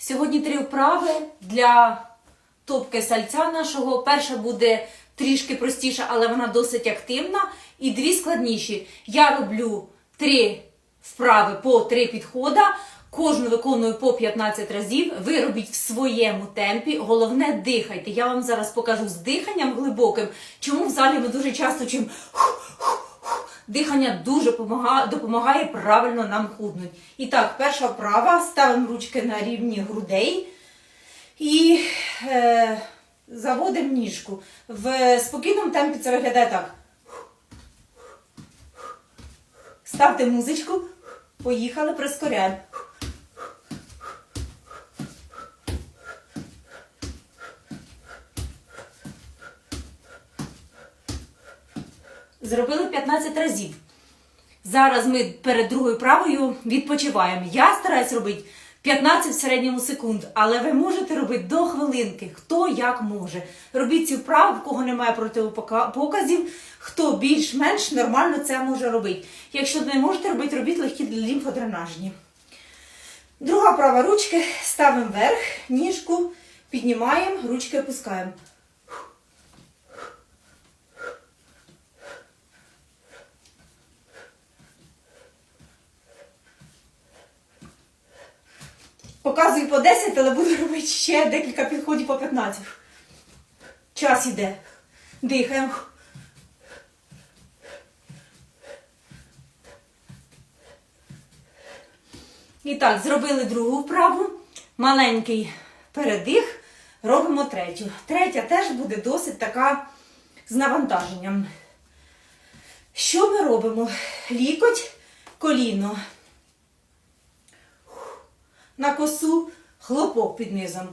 Сьогодні три вправи для топки сальця нашого. Перша буде трішки простіша, але вона досить активна. І дві складніші. Я роблю три вправи по три підхода. Кожну виконую по 15 разів. Ви робіть в своєму темпі. Головне, дихайте. Я вам зараз покажу з диханням глибоким. Чому в залі ми дуже часто чим Дихання дуже допомагає правильно нам худнути. І так, перша вправа. Ставимо ручки на рівні грудей і е, заводимо ніжку. В спокійному темпі це виглядає так. Ставте музичку. Поїхали, прискоряємо. Зробили 15 разів. Зараз ми перед другою правою відпочиваємо. Я стараюсь робити 15 в середньому секунд, але ви можете робити до хвилинки, хто як може. Робіть цю вправу, в кого немає протипоказів, хто більш-менш нормально це може робити. Якщо не можете робити, робіть легкі лімфодренажні. Друга права ручки ставимо вверх, ніжку піднімаємо, ручки опускаємо. Показую по 10, але буду робити ще декілька підходів по 15. Час іде. Дихаємо. І так, зробили другу вправу. Маленький передих. Робимо третю. Третя теж буде досить така з навантаженням. Що ми робимо? Лікоть, коліно на косу, хлопок під низом.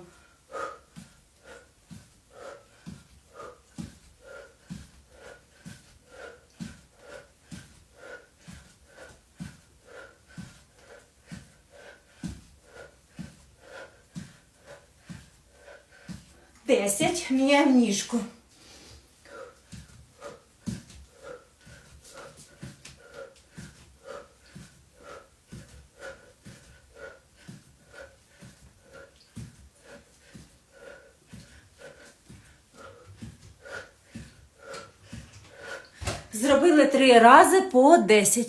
Десять. Міняємо ніжку. Зробили три рази по 10.